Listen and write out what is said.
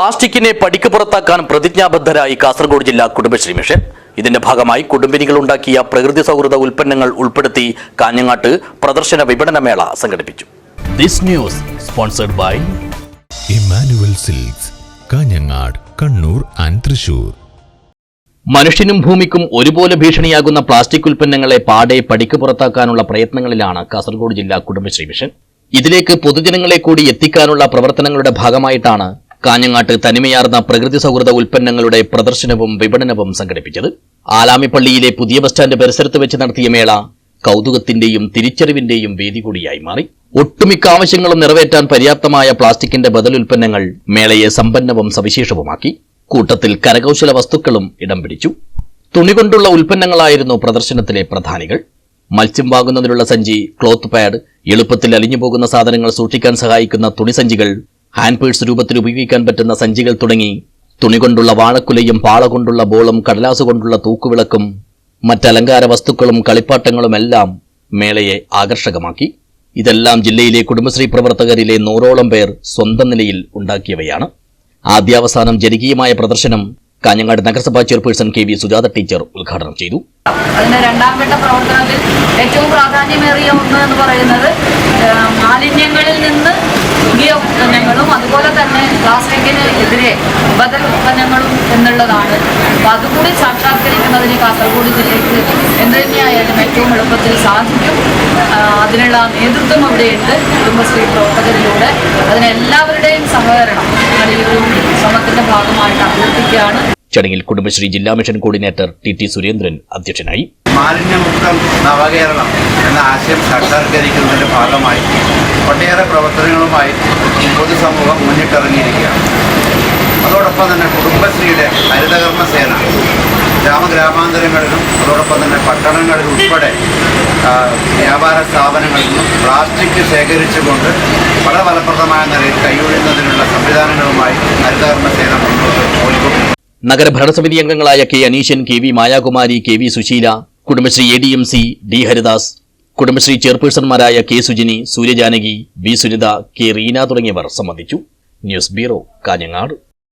പ്ലാസ്റ്റിക്കിനെ പടിക്ക് പുറത്താക്കാൻ പ്രതിജ്ഞാബദ്ധരായി കാസർഗോഡ് ജില്ലാ കുടുംബശ്രീ മിഷൻ. ഇതിന്റെ ഭാഗമായി കുടുംബിനികൾ ഉണ്ടാക്കിയ പ്രകൃതി സൗഹൃദ ഉൽപ്പന്നങ്ങൾ ഉൾപ്പെടുത്തി കാഞ്ഞങ്ങാട്ട് പ്രദർശന വിപണന മേള സംഘടിപ്പിച്ചു. This news sponsored by Emmanuel silks Kanhangad Kannur and Thrissur. മനുഷ്യനും ഭൂമിക്കും ഒരുപോലെ ഭീഷണിയാകുന്ന പ്ലാസ്റ്റിക് ഉൽപ്പന്നങ്ങളെ പാടെ പടിക്ക് പുറത്താക്കാനുള്ള പ്രയത്നങ്ങളിലാണ് കാസർഗോഡ് ജില്ലാ കുടുംബശ്രീ മിഷൻ. ഇതിലേക്ക് പൊതുജനങ്ങളെ കൂടി എത്തിക്കാനുള്ള പ്രവർത്തനങ്ങളുടെ ഭാഗമായിട്ടാണ് കാഞ്ഞങ്ങാട്ട് തനിമയാർന്ന പ്രകൃതി സൗഹൃദ ഉൽപ്പന്നങ്ങളുടെ പ്രദർശനവും വിപണനവും സംഘടിപ്പിച്ചത് ആലാമിപ്പള്ളിയിലെ പുതിയ ബസ് സ്റ്റാൻഡ് പരിസരത്ത് വെച്ച് നടത്തിയ മേള കൗതുകത്തിന്റെയും തിരിച്ചറിവിന്റെയും വേദി കൂടിയായി മാറി. ഒട്ടുമിക്ക ആവശ്യങ്ങളും നിറവേറ്റാൻ പര്യാപ്തമായ പ്ലാസ്റ്റിക്കിന്റെ ബദൽ ഉൽപ്പന്നങ്ങൾ മേളയെ സമ്പന്നവും സവിശേഷവുമാക്കി. കൂട്ടത്തിൽ കരകൗശല വസ്തുക്കളും ഇടം പിടിച്ചു. തുണി കൊണ്ടുള്ള ഉൽപ്പന്നങ്ങളായിരുന്നു പ്രദർശനത്തിലെ പ്രധാനികൾ. മത്സ്യം വാങ്ങുന്നതിനുള്ള സഞ്ചി ക്ലോത്ത് പാഡ് എളുപ്പത്തിൽ അലിഞ്ഞു പോകുന്ന സാധനങ്ങൾ സൂക്ഷിക്കാൻ സഹായിക്കുന്ന തുണിസഞ്ചികൾ ഹാൻഡ് പേഴ്സ് രൂപത്തിൽ ഉപയോഗിക്കാൻ പറ്റുന്ന സഞ്ചികൾ തുടങ്ങി തുണി കൊണ്ടുള്ള വാഴക്കുലയും പാള കൊണ്ടുള്ള ബോളും കടലാസ് കൊണ്ടുള്ള തൂക്കുവിളക്കും മറ്റലങ്കാര വസ്തുക്കളും കളിപ്പാട്ടങ്ങളുമെല്ലാം മേളയെ ആകർഷകമാക്കി. ഇതെല്ലാം ജില്ലയിലെ കുടുംബശ്രീ പ്രവർത്തകരിലെ നൂറോളം പേർ സ്വന്തം നിലയിൽ ഉണ്ടാക്കിയവയാണ്. ആദ്യാവസാനം ജനകീയമായ പ്രദർശനം കാഞ്ഞങ്ങാട് നഗരസഭാ chairperson K V Sujatha teacher ഉദ്ഘാടനം ചെയ്തു. അതിന്റെ രണ്ടാം ഘട്ട പ്രവർത്തനത്തിൽ ഏറ്റവും പ്രാധാന്യമേറിയ ഒന്ന് എന്ന് പറയുന്നത് മാലിന്യങ്ങളിൽ നിന്ന് പുതിയ ഉൽപ്പന്നങ്ങളും അതുപോലെ തന്നെ പ്ലാസ്റ്റിക്കിന് എതിരെ ബദൽ ഉൽപ്പന്നങ്ങളും എന്നുള്ളതാണ്. അപ്പോൾ അതുകൂടി സാക്ഷാത്കരിക്കുന്നതിന് കാസർഗോഡ് ജില്ലയ്ക്ക് എന്ത് തന്നെയായാലും ഏറ്റവും എളുപ്പത്തിൽ സാധിക്കും. അതിനുള്ള നേതൃത്വം അവിടെയുണ്ട്. കുടുംബശ്രീ പ്രവർത്തകരിലൂടെ. അതിന് എല്ലാവരുടെയും സഹകരണം ഈ ഒരു ശ്രമത്തിന്റെ ഭാഗമായിട്ട് അഭ്യർത്ഥിക്കുകയാണ് ചടങ്ങിൽ കുടുംബശ്രീ ജില്ലാ mission coordinator T T Surendran അധ്യക്ഷനായി. മാലിന്യമുക്തം നവകേരളം എന്ന ആശയം സാക്ഷാത്കരിക്കുന്നതിന്റെ ഭാഗമായി ഒട്ടേറെ പ്രവർത്തനങ്ങളുമായി പൊതുസമൂഹം മുന്നിട്ടിറങ്ങിയിരിക്കുകയാണ്. അതോടൊപ്പം തന്നെ കുടുംബശ്രീയുടെ ഹരിതകർമ്മ സേന ഗ്രാമഗ്രാമാന്തരങ്ങളിലും അതോടൊപ്പം തന്നെ പട്ടണങ്ങളിൽ ഉൾപ്പെടെ വ്യാപാര സ്ഥാപനങ്ങളിൽ നിന്നും പ്ലാസ്റ്റിക് ശേഖരിച്ചുകൊണ്ട് വളരെ ഫലപ്രദമായ നിലയിൽ കൈയൊഴിയുന്നതിനുള്ള സംവിധാനങ്ങളുമായി ഹരിതകർമ്മ സേന മുന്നോട്ട് നഗരഭരണസമിതി അംഗങ്ങളായ K Aneeshan K V Mayakumari K V Sushila Kudumbashree A D M C D Haridas Kudumbashree ചെയർപേഴ്സൺമാരായ K Sujini Suryajanaki V Sunitha K Reena തുടങ്ങിയവർ സംബന്ധിച്ചു. News bureau Kanhangad.